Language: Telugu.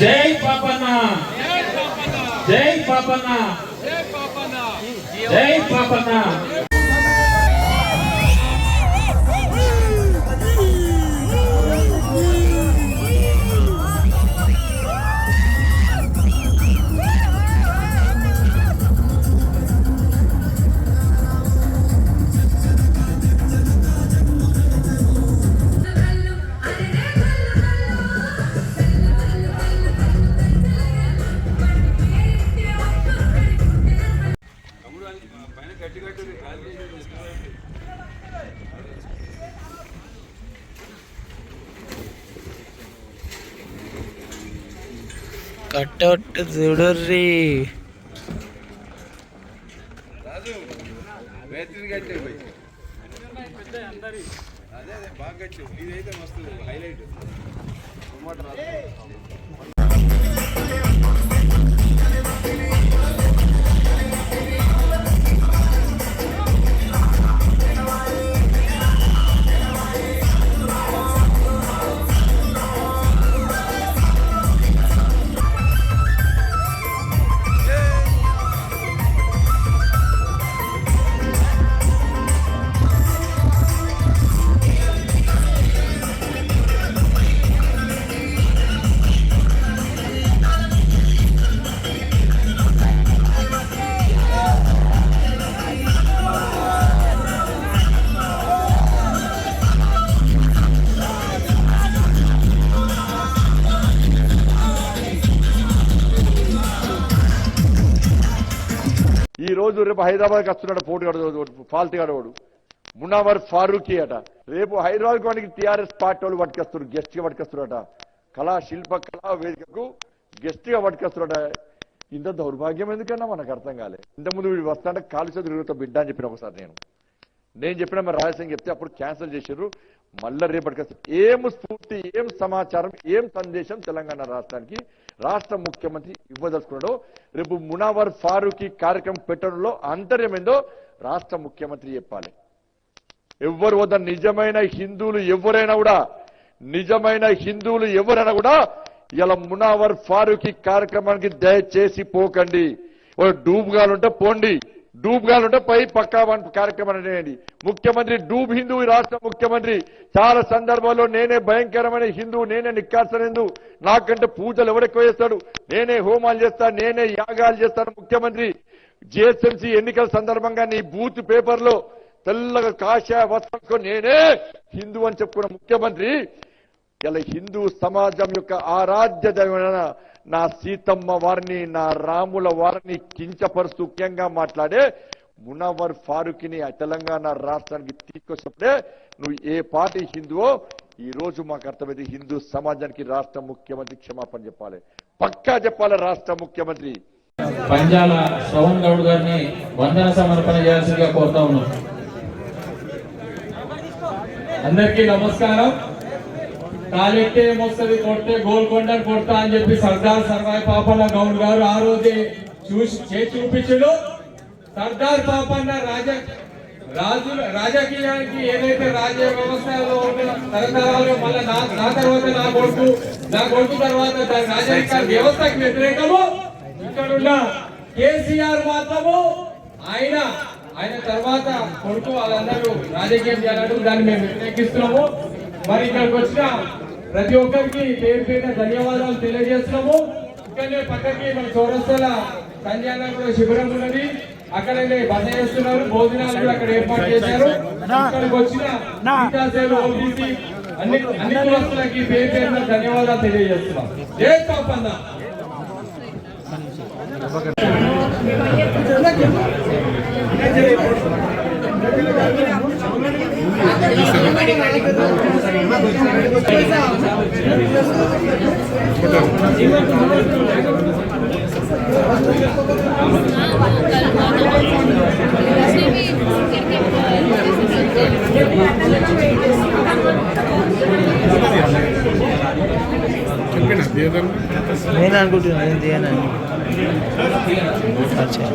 జై పాపన్న. జై పాపన్న. జై పాపన్న. కట్అవుట్ చూడర్రి రాజు మేస్త్రి కట్టే పోయి అదే అదే బాగా కట్టావు ఇదైతే మస్తు హైలైట్ ఈ రోజు రేపు హైదరాబాద్కి వస్తున్నాడు పోటీ ఫాల్ట్ వాడు. మునావర్ ఫారూఖీ అట. రేపు హైదరాబాద్ వాడికి టీఆర్ఎస్ పార్టీ వాళ్ళు పట్టుకొస్తారు గెస్ట్గా పట్టుకొస్తున్నారట కళా శిల్ప కళా వేదికకు గెస్ట్గా పట్టుకొస్తున్నారట ఇంత దౌర్భాగ్యం ఎందుకన్నా మనకు అర్థం కాలే. ఇంతకుముందు వీడు వస్తాంటే కాలు తిరుగుతా బిడ్డ అని చెప్పిన ఒకసారి నేను. నేను చెప్పిన మరి రహస్యం చెప్తే అప్పుడు క్యాన్సిల్ చేశారు మళ్ళీ రేపటికి వస్తారు. ఏం స్ఫూర్తి ఏం సమాచారం ఏం సందేశం తెలంగాణ రాష్ట్రానికి? రాష్ట్ర ముఖ్యమంత్రి ఇవ్వదలుచుకున్నాడో. రేపు మునావర్ ఫారూఖీ కార్యక్రమం పెట్టడంలో అంతర్యం ఏందో రాష్ట్ర ముఖ్యమంత్రి చెప్పాలి. ఎవ్వరు వద్ద నిజమైన హిందువులు ఎవరైనా కూడా నిజమైన హిందువులు ఎవరైనా కూడా ఇలా మునావర్ ఫారూఖీ కార్యక్రమానికి దయచేసి పోకండి. ఓ డూబ్గాలుంటే పోండి. డూబ్గాలుంటే పై పక్కా వన్ కార్యక్రమం అనేది ముఖ్యమంత్రి డూబ్ హిందూ ఈ రాష్ట్ర ముఖ్యమంత్రి. చాలా సందర్భాల్లో నేనే భయంకరమైన హిందూ నేనే నిక్కార్సన హిందూ. నాకంటే పూజలు ఎవరెక్కువ చేస్తాడు నేనే హోమాలు చేస్తా నేనే యాగాలు చేస్తాను ముఖ్యమంత్రి. జిహెచ్ఎంసీ ఎన్నికల సందర్భంగా నీ బూత్ పేపర్లో తెల్లగా కాషాయ వస్త్రం నేనే హిందూ అని చెప్పుకున్న ముఖ్యమంత్రి. ఇలా హిందూ సమాజం యొక్క ఆరాధ్య దైవమైన నా సీతమ్మ వారిని నా రాముల వారిని కించపరుస్తూ ముఖ్యంగా మాట్లాడే మునవర్ ఫారూక్ని తెలంగాణ రాష్ట్రానికి తీసుకొచ్చినప్పుడే నువ్వు ఏ పార్టీ హిందువో ఈ రోజు మాకు అర్థమైంది హిందూ సమాజానికి రాష్ట్ర ముఖ్యమంత్రి క్షమాపణ చెప్పాలి. పక్కా చెప్పాలి రాష్ట్ర ముఖ్యమంత్రి. పంజాల శ్రవణ్ గౌడ్ గారిని వందన సమర్పణ చేయాల్సిందిగా కోరుతా ఉన్నాం. అందరికీ నమస్కారం. కాలెట్టే మోస్తుంది కొడితే గోల్కొండ కొడతా అని చెప్పి సర్దార్ సర్వాయి పాపన్న గౌడ్ గారు ఆ రోజే చూసి చేసి చూపించడు. సర్దార్ పాపన్న రాజ రాజు రాజకీయానికి ఏదైతే రాజ్య వ్యవస్థలో తరతరాలు మళ్ళీ నా నా తర్వాత నా కొడుకు నా కొడుకు తర్వాత దాని రాజకీయ వ్యవస్థకు వ్యతిరేకము. ఇక్కడున్న కేసీఆర్ మాత్రము ఆయన ఆయన తర్వాత కొడుకు వాళ్ళందరూ రాజకీయం చేయాలంటూ దాన్ని మేము వ్యతిరేకిస్తున్నాము. మరి ఇక్కడికి వచ్చిన ప్రతి ఒక్కరికి పేరు పేరున ధన్యవాదాలు తెలియజేస్తున్నాము. ఇక్కడనే పక్కకి మన చౌరస్తల సంజయ్ అన్న కూడా శిబిరం ఉన్నది. అక్కడనే బస చేస్తున్నారు. భోజనాలు కూడా అక్కడ ఏర్పాటు చేశారు. ఇక్కడికి వచ్చిన ఓబీసీ అన్ని అన్ని కులస్తులకి పేరు పేరున ధన్యవాదాలు తెలియజేస్తున్నాం. జై పాపన్న. నేను అనుకుంటున్నాను నేను తీయనని అచ్చా